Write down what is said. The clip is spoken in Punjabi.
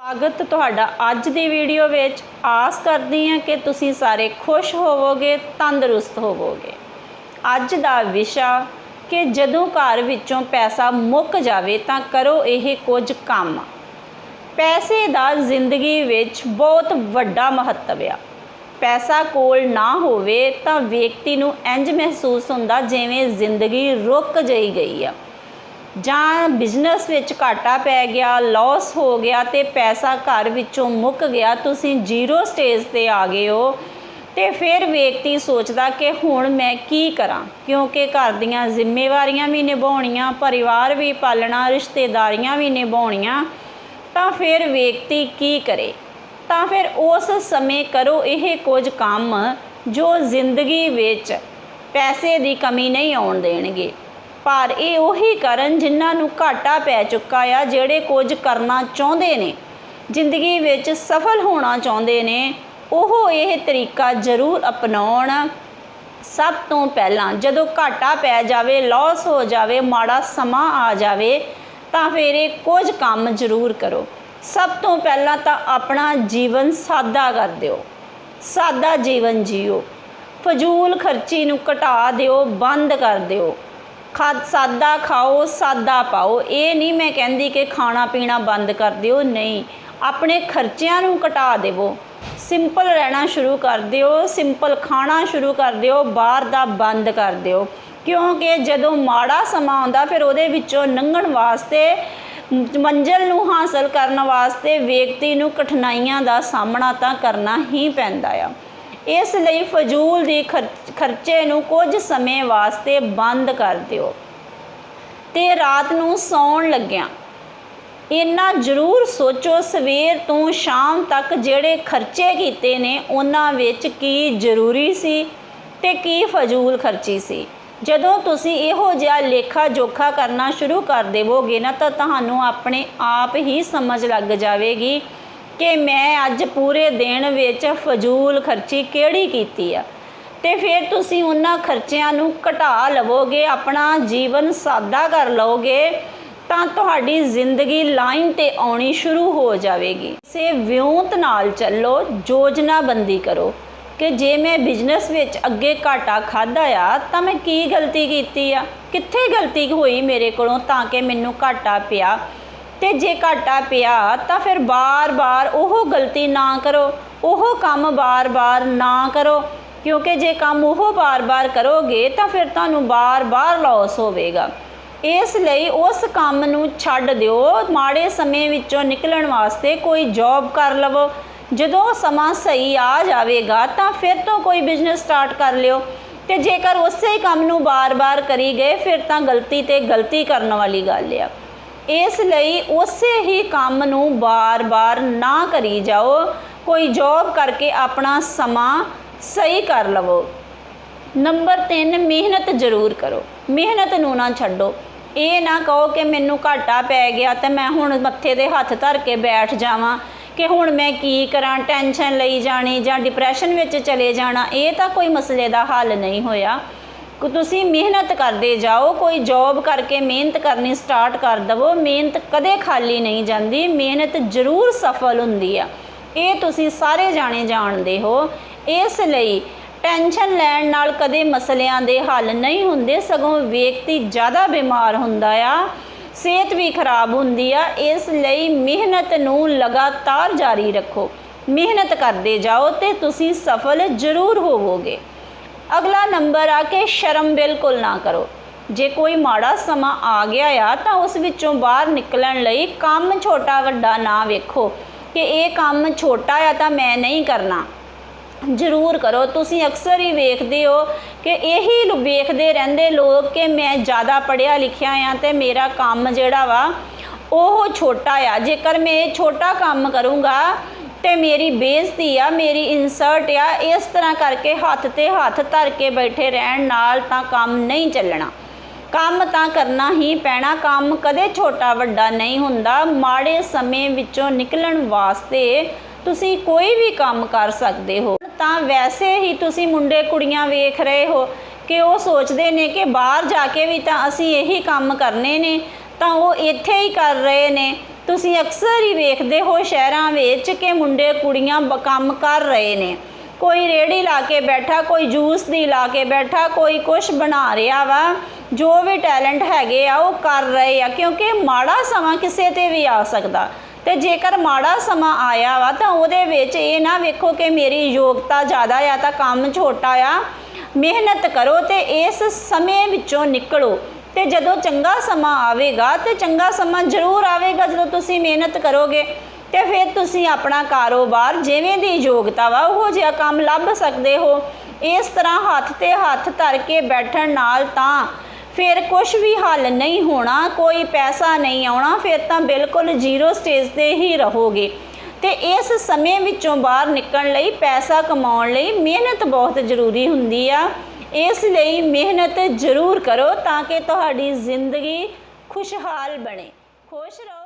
ਸਵਾਗਤ ਤੁਹਾਡਾ ਅੱਜ ਦੀ ਵੀਡੀਓ ਵਿੱਚ। ਆਸ ਕਰਦੀ ਹਾਂ ਕਿ ਤੁਸੀਂ ਸਾਰੇ ਖੁਸ਼ ਹੋਵੋਗੇ, ਤੰਦਰੁਸਤ ਹੋਵੋਗੇ। ਅੱਜ ਦਾ ਵਿਸ਼ਾ, ਕਿ ਜਦੋਂ ਘਰ ਵਿੱਚੋਂ ਪੈਸਾ ਮੁੱਕ ਜਾਵੇ ਤਾਂ ਕਰੋ ਇਹ ਕੁਝ ਕੰਮ। ਪੈਸੇ ਦਾ ਜ਼ਿੰਦਗੀ ਵਿੱਚ ਬਹੁਤ ਵੱਡਾ ਮਹੱਤਵ ਆ। ਪੈਸਾ ਕੋਲ ਨਾ ਹੋਵੇ ਤਾਂ ਵਿਅਕਤੀ ਨੂੰ ਇੰਜ ਮਹਿਸੂਸ ਹੁੰਦਾ ਜਿਵੇਂ ਜ਼ਿੰਦਗੀ ਰੁਕ ਜਾਈ ਗਈ ਆ। ਜਾਂ ਬਿਜ਼ਨਸ ਵਿੱਚ ਘਾਟਾ ਪੈ ਗਿਆ ਲਾਸ ਹੋ ਗਿਆ ਤੇ ਪੈਸਾ ਘਰ ਵਿੱਚੋਂ ਮੁੱਕ ਗਿਆ, ਤੁਸੀਂ ਜ਼ੀਰੋ ਸਟੇਜ ਤੇ ਆ ਗਏ ਹੋ। ਤੇ ਫਿਰ ਵਿਅਕਤੀ ਸੋਚਦਾ ਕਿ ਹੁਣ ਮੈਂ ਕੀ ਕਰਾਂ, ਕਿਉਂਕਿ ਘਰ ਦੀਆਂ ਜ਼ਿੰਮੇਵਾਰੀਆਂ ਵੀ ਨਿਭਾਉਣੀਆਂ, ਪਰਿਵਾਰ ਵੀ ਪਾਲਣਾ, ਰਿਸ਼ਤੇਦਾਰੀਆਂ ਵੀ ਨਿਭਾਉਣੀਆਂ, ਤਾਂ ਫਿਰ ਵਿਅਕਤੀ ਕੀ ਕਰੇ? ਤਾਂ ਫਿਰ ਉਸ ਸਮੇਂ ਕਰੋ ਇਹ ਕੁਝ ਕੰਮ ਜੋ ਜ਼ਿੰਦਗੀ ਵਿੱਚ ਪੈਸੇ ਦੀ ਕਮੀ ਨਹੀਂ ਆਉਣ ਦੇਣਗੇ। ਪਰ ਇਹ ਉਹੀ ਕਰਨ ਜਿਨ੍ਹਾਂ ਨੂੰ ਘਾਟਾ ਪੈ ਚੁੱਕਾ ਆ, ਜਿਹੜੇ ਕੁਝ ਕਰਨਾ ਚਾਹੁੰਦੇ ਨੇ। ਜ਼ਿੰਦਗੀ ਵਿੱਚ ਸਫਲ ਹੋਣਾ ਚਾਹੁੰਦੇ ਨੇ, ਉਹ ਇਹ ਤਰੀਕਾ ਜ਼ਰੂਰ ਅਪਣਾਉਣ। ਸਭ ਤੋਂ ਪਹਿਲਾਂ ਜਦੋਂ ਘਾਟਾ ਪੈ ਜਾਵੇ ਲਾਸ ਹੋ ਜਾਵੇ, ਮਾੜਾ ਸਮਾਂ ਆ ਜਾਵੇ, ਤਾਂ ਫਿਰ ਇਹ ਕੁਝ ਕੰਮ ਜ਼ਰੂਰ ਕਰੋ। ਸਭ ਤੋਂ ਪਹਿਲਾਂ ਤਾਂ ਆਪਣਾ ਜੀਵਨ ਸਾਦਾ ਕਰ ਦਿਓ। ਸਾਦਾ ਜੀਵਨ ਜੀਓ। ਫਜ਼ੂਲ ਖਰਚੀ ਨੂੰ ਘਟਾ ਦਿਓ, ਬੰਦ ਕਰ ਦਿਓ। ਖਾ ਸਾਦਾ ਖਾਓ, ਸਾਦਾ ਪਾਓ। ਇਹ ਨਹੀਂ ਮੈਂ ਕਹਿੰਦੀ ਕਿ ਖਾਣਾ ਪੀਣਾ ਬੰਦ ਕਰ ਦਿਓ। ਨਹੀਂ, ਆਪਣੇ ਖਰਚਿਆਂ ਨੂੰ ਘਟਾ ਦੇਵੋ। ਸਿੰਪਲ ਰਹਿਣਾ ਸ਼ੁਰੂ ਕਰ ਦਿਓ, ਸਿੰਪਲ ਖਾਣਾ ਸ਼ੁਰੂ ਕਰ ਦਿਓ, ਬਾਹਰ ਦਾ ਬੰਦ ਕਰ ਦਿਓ। ਕਿਉਂਕਿ ਜਦੋਂ ਮਾੜਾ ਸਮਾਂ ਆਉਂਦਾ, ਫਿਰ ਉਹਦੇ ਵਿੱਚੋਂ ਲੰਘਣ ਵਾਸਤੇ, ਮੰਜ਼ਿਲ ਨੂੰ ਹਾਸਲ ਕਰਨ ਵਾਸਤੇ ਵਿਅਕਤੀ ਨੂੰ ਕਠਿਨਾਈਆਂ ਦਾ ਸਾਹਮਣਾ ਤਾਂ ਕਰਨਾ ਹੀ ਪੈਂਦਾ ਆ। ਇਸ ਲਈ ਫਜ਼ੂਲ ਦੀ ਖਰਚ- ਖਰਚੇ ਨੂੰ ਕੁਝ ਸਮੇਂ ਵਾਸਤੇ ਬੰਦ ਕਰ ਦਿਓ। ਤੇ ਰਾਤ ਨੂੰ ਸੌਣ ਲੱਗਿਆਂ। ਇੰਨਾ ਜ਼ਰੂਰ ਸੋਚੋ ਸਵੇਰ ਤੋਂ ਸ਼ਾਮ ਤੱਕ ਜਿਹੜੇ ਖਰਚੇ ਕੀਤੇ ਨੇ, ਉਹਨਾਂ ਵਿੱਚ ਕੀ ਜ਼ਰੂਰੀ ਸੀ ਤੇ ਕੀ ਫਜ਼ੂਲ ਖਰਚੀ ਸੀ। ਜਦੋਂ ਤੁਸੀਂ ਇਹੋ ਜਿਹਾ ਲੇਖਾ ਜੋਖਾ ਕਰਨਾ ਸ਼ੁਰੂ ਕਰ ਦੇਵੋਗੇ ਨਾ, ਤਾਂ ਤੁਹਾਨੂੰ ਆਪਣੇ ਆਪ ਹੀ ਸਮਝ ਲੱਗ ਜਾਵੇਗੀ ਕਿ ਮੈਂ ਅੱਜ ਪੂਰੇ ਦਿਨ ਵਿੱਚ ਫਜ਼ੂਲ ਖਰਚੀ ਕਿਹੜੀ ਕੀਤੀ ਆ? ਤੇ ਫਿਰ ਤੁਸੀਂ ਉਹਨਾਂ ਖਰਚਿਆਂ ਨੂੰ ਘਟਾ ਲਵੋਗੇ, ਆਪਣਾ ਜੀਵਨ ਸਾਦਾ ਕਰ ਲਓਗੇ ਤਾਂ ਤੁਹਾਡੀ ਜ਼ਿੰਦਗੀ ਲਾਈਨ ਤੇ ਆਉਣੀ ਸ਼ੁਰੂ ਹੋ ਜਾਵੇਗੀ। ਸੇ ਵਿਉਂਤ ਨਾਲ ਚੱਲੋ, ਯੋਜਨਾਬੰਦੀ ਕਰੋ ਕਿ ਜੇ ਮੈਂ ਬਿਜ਼ਨਸ ਵਿੱਚ ਅੱਗੇ ਘਾਟਾ ਖਾਦਾ ਆ, ਤਾਂ ਮੈਂ ਕੀ ਗਲਤੀ ਕੀਤੀ ਆ? ਕਿੱਥੇ ਗਲਤੀ ਹੋਈ ਮੇਰੇ ਕੋਲੋਂ ਤਾਂ ਕਿ ਮੈਨੂੰ ਘਾਟਾ ਪਿਆ? ਤੇ ਜੇ ਘਾਟਾ ਪਿਆ ਤਾਂ ਫਿਰ ਬਾਰ-ਬਾਰ ਉਹ ਗਲਤੀ ਨਾ ਕਰੋ। ਉਹ ਕੰਮ ਬਾਰ-ਬਾਰ ਨਾ ਕਰੋ। ਕਿਉਂਕਿ ਜੇ ਕੰਮ ਉਹ ਬਾਰ-ਬਾਰ ਕਰੋਗੇ ਤਾਂ ਫਿਰ ਤੁਹਾਨੂੰ ਬਾਰ-ਬਾਰ ਲਾਸ ਹੋਵੇਗਾ। ਇਸ ਲਈ ਉਸ ਕੰਮ ਨੂੰ ਛੱਡ ਦਿਓ। ਮਾੜੇ ਸਮੇਂ ਵਿੱਚੋਂ ਨਿਕਲਣ ਵਾਸਤੇ ਕੋਈ ਜੌਬ ਕਰ ਲਵੋ। ਜਦੋਂ ਸਮਾਂ ਸਹੀ ਆ ਜਾਵੇਗਾ ਤਾਂ ਫਿਰ ਤੋਂ ਕੋਈ ਬਿਜ਼ਨਸ ਸਟਾਰਟ ਕਰ ਲਿਓ। ਤੇ ਜੇਕਰ ਉਸੇ ਕੰਮ ਨੂੰ ਬਾਰ-ਬਾਰ ਕਰੀ ਗਏ, ਫਿਰ ਤਾਂ ਗਲਤੀ ਤੇ ਗਲਤੀ ਕਰਨ ਵਾਲੀ ਗੱਲ ਆ। ਇਸ ਲਈ ਉਸੇ ਹੀ ਕੰਮ ਨੂੰ ਬਾਰ-ਬਾਰ ਨਾ ਕਰੀ ਜਾਓ। ਕੋਈ ਜੌਬ ਕਰਕੇ ਆਪਣਾ ਸਮਾਂ ਸਹੀ ਕਰ ਲਵੋ। ਨੰਬਰ 3 ਮਿਹਨਤ ਜ਼ਰੂਰ ਕਰੋ। ਮਿਹਨਤ ਨੂੰ ਨਾ ਛੱਡੋ। ਇਹ ਨਾ ਕਹੋ ਕਿ ਮੈਨੂੰ ਘਾਟਾ ਪੈ ਗਿਆ ਤੇ ਮੈਂ ਹੁਣ ਮੱਥੇ ਦੇ ਹੱਥ ਧਰ ਕੇ ਬੈਠ ਜਾਵਾਂ ਕਿ ਹੁਣ ਮੈਂ ਕੀ ਕਰਾਂ ਟੈਨਸ਼ਨ ਲਈ ਜਾਣੀ ਜਾਂ ਡਿਪਰੈਸ਼ਨ ਵਿੱਚ ਚਲੇ ਜਾਣਾ, ਇਹ ਤਾਂ ਕੋਈ ਮਸਲੇ ਦਾ ਹੱਲ ਨਹੀਂ ਹੋਇਆ। ਕਿ ਤੁਸੀਂ ਮਿਹਨਤ ਕਰਦੇ ਜਾਓ, ਕੋਈ ਜੌਬ ਕਰਕੇ ਮਿਹਨਤ ਕਰਨੀ ਸਟਾਰਟ ਕਰ ਦਵੋ। ਮਿਹਨਤ ਕਦੇ ਖਾਲੀ ਨਹੀਂ ਜਾਂਦੀ, ਮਿਹਨਤ ਜ਼ਰੂਰ ਸਫਲ ਹੁੰਦੀ ਆ। ਇਹ ਤੁਸੀਂ ਸਾਰੇ ਜਾਣੇ ਜਾਣਦੇ ਹੋ। ਇਸ ਲਈ ਟੈਨਸ਼ਨ ਲੈਣ ਨਾਲ ਕਦੇ ਮਸਲਿਆਂ ਦੇ ਹੱਲ ਨਹੀਂ ਹੁੰਦੇ, ਸਗੋਂ ਵਿਅਕਤੀ ਜ਼ਿਆਦਾ ਬਿਮਾਰ ਹੁੰਦਾ ਆ, ਸਿਹਤ ਵੀ ਖਰਾਬ ਹੁੰਦੀ ਆ। ਇਸ ਲਈ ਮਿਹਨਤ ਨੂੰ ਲਗਾਤਾਰ ਜਾਰੀ ਰੱਖੋ। ਮਿਹਨਤ ਕਰਦੇ ਜਾਓ ਤੇ ਤੁਸੀਂ ਸਫਲ ਜ਼ਰੂਰ ਹੋਵੋਗੇ। ਅਗਲਾ ਨੰਬਰ ਆ ਕਿ ਸ਼ਰਮ ਬਿਲਕੁਲ ਨਾ ਕਰੋ। ਜੇ ਕੋਈ ਮਾੜਾ ਸਮਾਂ ਆ ਗਿਆ ਆ, ਤਾਂ ਉਸ ਵਿੱਚੋਂ ਬਾਹਰ ਨਿਕਲਣ ਲਈ ਕੰਮ ਛੋਟਾ ਵੱਡਾ ਨਾ ਵੇਖੋ। ਕਿ ਇਹ ਕੰਮ ਛੋਟਾ ਆ ਤਾਂ ਮੈਂ ਨਹੀਂ ਕਰਨਾ। ਜ਼ਰੂਰ ਕਰੋ। ਤੁਸੀਂ ਅਕਸਰ ਹੀ ਵੇਖਦੇ ਹੋ ਕਿ ਇਹੀ ਵੇਖਦੇ ਰਹਿੰਦੇ ਲੋਕ ਕਿ ਮੈਂ ਜ਼ਿਆਦਾ ਪੜ੍ਹਿਆ ਲਿਖਿਆ ਆ ਤੇ ਮੇਰਾ ਕੰਮ ਜਿਹੜਾ ਵਾ, ਉਹ ਛੋਟਾ ਆ। ਜੇਕਰ ਮੈਂ ਇਹ ਛੋਟਾ ਕੰਮ ਕਰੂੰਗਾ ਤੇ ਮੇਰੀ ਬੇਇੱਜ਼ਤੀ ਆ, ਮੇਰੀ ਇਨਸਰਟ ਆ, ਇਸ ਤਰ੍ਹਾਂ ਕਰਕੇ ਹੱਥ ਤੇ ਹੱਥ ਧਰ ਕੇ ਬੈਠੇ ਰਹਿਣ ਨਾਲ ਤਾਂ ਕੰਮ ਨਹੀਂ ਚੱਲਣਾ। ਕੰਮ ਤਾਂ ਕਰਨਾ ਹੀ ਪੈਣਾ, ਕੰਮ ਕਦੇ ਛੋਟਾ ਵੱਡਾ ਨਹੀਂ ਹੁੰਦਾ। ਮਾੜੇ ਸਮੇਂ ਵਿੱਚੋਂ ਨਿਕਲਣ ਵਾਸਤੇ ਤੁਸੀਂ ਕੋਈ ਵੀ ਕੰਮ ਕਰ ਸਕਦੇ ਹੋ। ਤਾਂ ਵੈਸੇ ਹੀ ਤੁਸੀਂ ਮੁੰਡੇ ਕੁੜੀਆਂ ਵੇਖ ਰਹੇ ਹੋ ਕਿ ਉਹ ਸੋਚਦੇ ਨੇ ਕਿ ਬਾਹਰ ਜਾ ਕੇ ਵੀ ਤਾਂ ਅਸੀਂ ਇਹੀ ਕੰਮ ਕਰਨੇ ਨੇ, ਤਾਂ ਉਹ ਇੱਥੇ ਹੀ ਕਰ ਰਹੇ ਨੇ। ਤੁਸੀਂ ਅਕਸਰ ਹੀ ਵੇਖਦੇ ਹੋ ਸ਼ਹਿਰਾਂ ਵਿੱਚ ਕਿ ਮੁੰਡੇ ਕੁੜੀਆਂ ਬ- ਕੰਮ ਕਰ ਰਹੇ ਨੇ। ਕੋਈ ਰੇੜੀ ਲਾ ਕੇ ਬੈਠਾ, ਕੋਈ ਜੂਸ ਦੀ ਲਾ ਕੇ ਬੈਠਾ, ਕੋਈ ਕੁਝ ਬਣਾ ਰਿਹਾ ਵਾ, ਜੋ ਵੀ ਟੈਲੈਂਟ ਹੈਗੇ ਆ, ਉਹ ਕਰ ਰਹੇ ਆ, ਕਿਉਂਕਿ ਮਾੜਾ ਸਮਾਂ ਕਿਸੇ ਤੇ ਵੀ ਆ ਸਕਦਾ। ਤੇ ਜੇਕਰ ਮਾੜਾ ਸਮਾਂ ਆਇਆ ਵਾ, ਤਾਂ ਉਹਦੇ ਵਿੱਚ ਇਹ ਨਾ ਵੇਖੋ ਕਿ ਮੇਰੀ ਯੋਗਤਾ ਜ਼ਿਆਦਾ ਆ, ਤਾਂ ਕੰਮ ਛੋਟਾ ਆ। ਮਿਹਨਤ ਕਰੋ ਤੇ ਇਸ ਸਮੇਂ ਵਿੱਚੋਂ ਨਿਕਲੋ। ਤੇ ਜਦੋਂ ਚੰਗਾ ਸਮਾਂ ਆਵੇਗਾ ਤੇ ਚੰਗਾ ਸਮਾਂ ਜ਼ਰੂਰ ਆਵੇਗਾ ਜਦੋਂ ਤੁਸੀਂ ਮਿਹਨਤ ਕਰੋਗੇ ਤੇ ਫਿਰ ਤੁਸੀਂ ਆਪਣਾ ਕਾਰੋਬਾਰ ਜਿਵੇਂ ਦੀ ਯੋਗਤਾ ਵਾ ਉਹ ਜਿਹਾ ਕੰਮ ਲੱਭ ਸਕਦੇ ਹੋ। ਇਸ ਤਰ੍ਹਾਂ ਹੱਥ ਤੇ ਹੱਥ ਧਰ ਕੇ ਬੈਠਣ ਨਾਲ ਤਾਂ ਫਿਰ ਕੁਝ ਵੀ ਹੱਲ ਨਹੀਂ ਹੋਣਾ, ਕੋਈ ਪੈਸਾ ਨਹੀਂ ਆਉਣਾ, ਫਿਰ ਤਾਂ ਬਿਲਕੁਲ ਜ਼ੀਰੋ ਸਟੇਜ ਤੇ ਹੀ ਰਹੋਗੇ। ਤੇ ਇਸ ਸਮੇਂ ਵਿੱਚੋਂ ਬਾਹਰ ਨਿਕਲਣ ਲਈ, ਪੈਸਾ ਕਮਾਉਣ ਲਈ ਮਿਹਨਤ ਬਹੁਤ ਜ਼ਰੂਰੀ ਹੁੰਦੀ ਆ। ਇਸ ਲਈ ਮਿਹਨਤ ਜ਼ਰੂਰ ਕਰੋ ਤਾਂ ਕਿ ਤੁਹਾਡੀ ਜ਼ਿੰਦਗੀ ਖੁਸ਼ਹਾਲ ਬਣੇ। ਖੁਸ਼ ਰਹੋ।